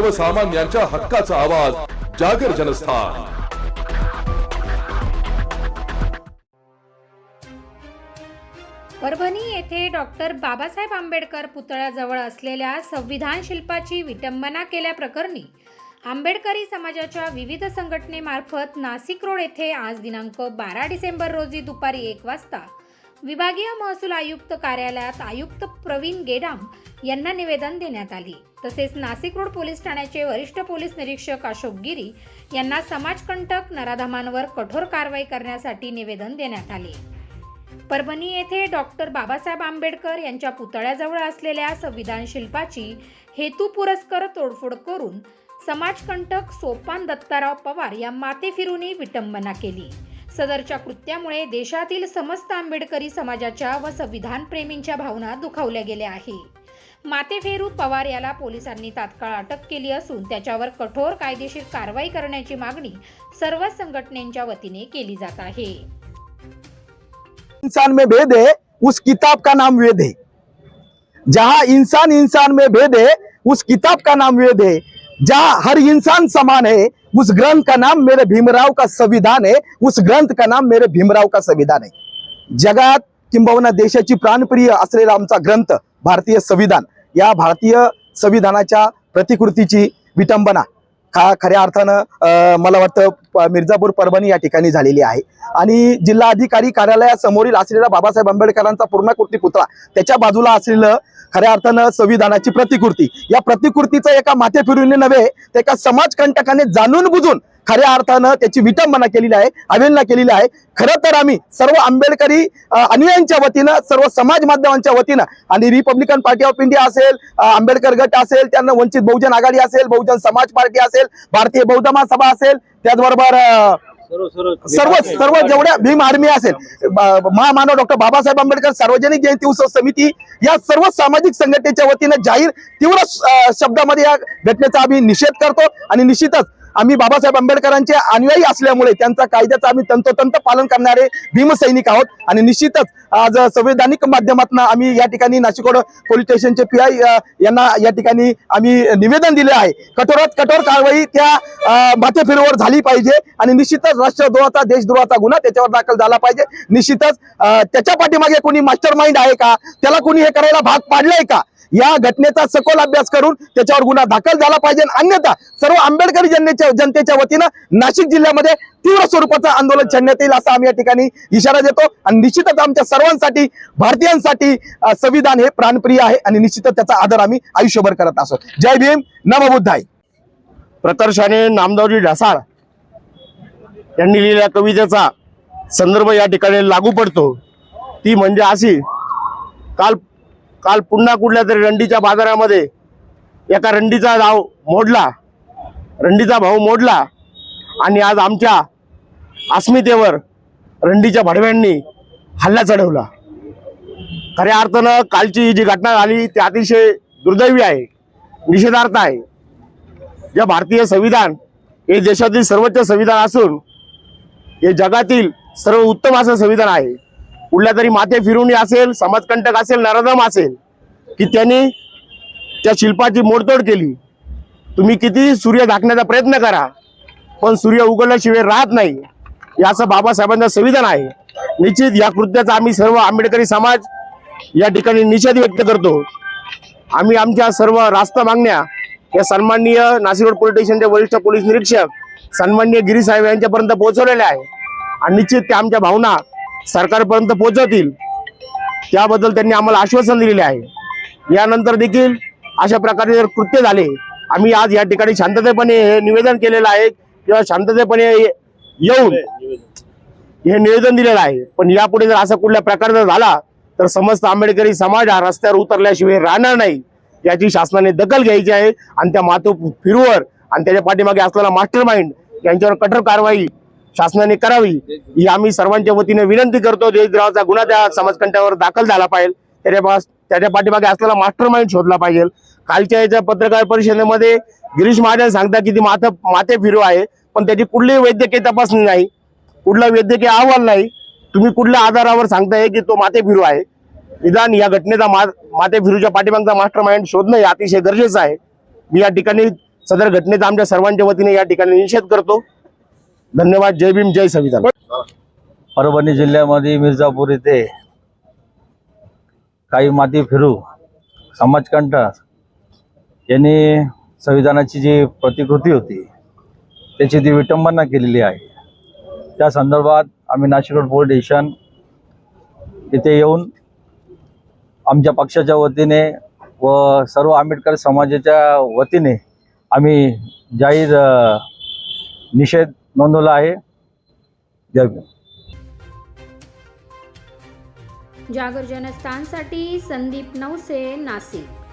सर्वसामान्यांच्या हक्काचा आवाज जागर जनस्थान. परभणी येथे डॉक्टर बाबासाहेब आंबेडकर पुतळ्याजवळ असलेल्या संविधान शिल्पाची विटंबना केल्याप्रकरणी आंबेडकरी समाजाच्या विविध संघटनेमार्फत नाशिक रोड येथे आज दिनांक बारा डिसेंबर रोजी दुपारी एक वाजता विभागीय महसूल आयुक्त कार्यालयात आयुक्त प्रवीण गेडाम यांना निवेदन देण्यात आले. तसेच नाशिक रोड पोलीस ठाण्याचे वरिष्ठ पोलीस निरीक्षक अशोक गिरी यांना समाजकंटक नराधमांवर कठोर कारवाई करण्यासाठी निवेदन देण्यात आले. परभणी येथे डॉक्टर बाबासाहेब आंबेडकर यांच्या पुतळ्याजवळ असलेल्या संविधान शिल्पाची हेतू पुरस्कर तोडफोड करून समाजकंटक सोपान दत्ताराव पवार या माते फिरूनी विटंबना केली. सदरच्या कृत्यामुळे देशातील समस्त आंबेडकरी समाजाच्या व संविधान प्रेमींच्या भावना दुखावल्या गेल्या आहे. माते फेरू पवार याला पोलिसांनी तात्काळ अटक केली असून त्याच्यावर कठोर कायदेशीर कारवाई करण्याची मागणी सर्व संघटनेच्या वतीने केली जात आहे. इंसान में भेद है उस किताब का नाम वेद है. जहां इंसान इंसान में भेद है उस किताब का नाम वेद है. जहाँ हर इंसान समान है उस ग्रंथ का नाम मेरे भीमराव का संविधान है उस ग्रंथ का नाम मेरे भीमराव का संविधान है। जगात किंबहुना देशाची प्राणप्रिय असलेला आमचा ग्रंथ भारतीय संविधान. या भारतीय संविधानाच्या प्रतिकृतीची विटंबना खा खऱ्या अर्थानं अं, मला वाटतं प- मिर्झापूर परभणी या ठिकाणी झालेली आहे. आणि जिल्हाधिकारी कार्यालयासमोरील असलेला बाबासाहेब आंबेडकरांचा पूर्णाकृती पुतळा त्याच्या बाजूला असलेलं खऱ्या अर्थानं संविधानाची प्रतिकृती. या प्रतिकृतीचं एका माथे फिरून नव्हे तर एका समाजकंटकाने जाणून बुजून खऱ्या अर्थानं त्याची विटंबना केलेली आहे अवेलना केलेली आहे. खरं तर आम्ही सर्व आंबेडकरी अनुयायांच्या वतीनं सर्व समाज माध्यमांच्या वतीनं आणि रिपब्लिकन पार्टी ऑफ इंडिया असेल आंबेडकर गट असेल त्यांना वंचित बहुजन आघाडी असेल बहुजन समाज पार्टी असेल भारतीय बौद्ध महासभा असेल त्याचबरोबर सर्व सर्व जेवढ्या भीम आर्मी असेल महामानव डॉक्टर बाबासाहेब आंबेडकर सार्वजनिक जयंती उत्सव समिती या सर्व सामाजिक संघटनेच्या वतीनं जाहीर तीव्र शब्दामध्ये या घटनेचा आम्ही निषेध करतो आणि निश्चितच आम्ही बाबासाहेब आंबेडकरांचे अनुयायी असल्यामुळे त्यांचा कायद्याचं आम्ही तंतोतंत पालन करणारे भीमसैनिक आहोत. आणि निश्चितच आज संवैधानिक माध्यमातून आम्ही या ठिकाणी नाशिकोड पोलीस स्टेशनचे पी आय यांना या ठिकाणी आम्ही निवेदन दिले आहे. कठोरात कठोर कारवाई त्या अ, झाली पाहिजे आणि निश्चितच राष्ट्रद्रोहाचा देशद्रोहाचा गुन्हा त्याच्यावर दाखल झाला पाहिजे. निश्चितच त्याच्या पाठीमागे कोणी मास्टर माइंड आहे का? त्याला कोणी हे करायला भाग पाडलाय का? या घटनेचा सखोल अभ्यास करून त्याच्यावर गुन्हा दाखल झाला पाहिजे. अन्यथा सर्व आंबेडकरी जनतेच्या जनतेच्या वतीनं नाशिक जिल्ह्यामध्ये तीव्र स्वरूपाचं आंदोलन छेडण्यात येईल असा आम्ही या ठिकाणी इशारा देतो. आणि निश्चितच आमच्या सर्वांसाठी भारतीयांसाठी संविधान हे प्राणप्रिय आहे आणि निश्चितच त्याचा आदर आम्ही आयुष्यभर करत असो जय भीम नमबुद्धाय. प्रकर्षाने नामदावजी ढासाळ यांनी लिहिलेल्या कवितेचा संदर्भ या ठिकाणी लागू पडतो. ती म्हणजे अशी काल काल पुन्हा कुठल्या तरी रंडीच्या बाजारामध्ये एका रंडीचा नाव मोडला. रंडीचा भाव मोडला आणि आज आमच्या अस्मितेवर रंडीच्या भडव्यांनी हल्ला चढवला. खऱ्या अर्थानं कालची ही जी घटना झाली ती अतिशय दुर्दैवी आहे निषेधार्थ आहे. जे भारतीय संविधान हे देशातील सर्वोच्च संविधान असून हे जगातील सर्व उत्तम असं संविधान आहे. कुठल्या तरी माथे फिरवणी असेल समाजकंटक असेल नरदम असेल की त्यांनी त्या शिल्पाची मोडतोड केली. तुम्ही किती सूर्य झाकण्याचा प्रयत्न करा पण सूर्य उघडल्याशिवाय राहत नाही. याचं बाबासाहेबांचं संविधान आहे. निश्चित या कृत्याचा आम्ही सर्व आंबेडकरी समाज या ठिकाणी निषेध व्यक्त करतो. आम्ही आमच्या सर्व रास्ता मागण्या या सन्माननीय नाशिक रोड पोलीस स्टेशनचे वरिष्ठ पोलीस निरीक्षक सन्माननीय गिरी साहेब यांच्यापर्यंत पोहोचवलेल्या आहे. आणि निश्चित त्या आमच्या भावना सरकारपर्यंत पोहोचवतील. त्याबद्दल त्यांनी आम्हाला आश्वासन दिलेले आहे. यानंतर देखील अशा प्रकारे जर कृत्य झाले आम्ही आज या ठिकाणी शांततेपणे हे निवेदन केलेलं आहे किंवा शांततेपणे येऊन हे निवेदन. दिलेलं आहे. पण यापुढे जर असा कुठल्या प्रकारचा झाला तर समस्त आंबेडकरी समाज हा रस्त्यावर उतरल्याशिवाय राहणार नाही. याची शासनाने दखल घ्यायची आहे आणि त्या मातो फिरूवर आणि त्याच्या पाठीमागे असलेला मास्टर माइंड यांच्यावर कठोर कारवाई शासनाने करावी ही आम्ही सर्वांच्या वतीने विनंती करतो. देशद्रोहाचा गुन्हा त्या समाजकंठावर दाखल झाला पाहिजे. त्याच्या त्याच्या पाठीमागे असलेला मास्टर माइंड शोधला पाहिजे. कालच्या याच्या पत्रकार परिषदेमध्ये गिरीश महाजन सांगता की ती माथ माथे फिरू आहे पण त्याची कुठलीही वैद्यकीय तपासणी नाही. कुठला वैद्यकीय अहवाल नाही. तुम्ही कुठल्या आधारावर सांगताय की तो माथे फिरू आहे? निदान या घटनेचा मा माथे फिरूच्या पाठीमागचा मास्टर माइंड शोधणं हे अतिशय गरजेचं आहे. मी या ठिकाणी सदर घटनेचा आमच्या सर्वांच्या वतीने या ठिकाणी निषेध करतो. धन्यवाद. जय भीम. जय संविधान. परभणी जिल्ह्यामध्ये मिर्जापूर येथे काही माती फिरू. समाजकंठ. यांनी संविधानाची जी प्रतिकृती होती त्याची ती विटंबना केलेली आहे. त्या संदर्भात आम्ही नाशिक रोड पोलीस स्टेशन इथे येऊन आमच्या पक्षाच्या वतीने व सर्व आंबेडकर समाजाच्या वतीने आम्ही जाहीर निषेध नोंदवला आहे. जय भीम जागर जनस्थानसाठी संदीप नवसे नाशिक.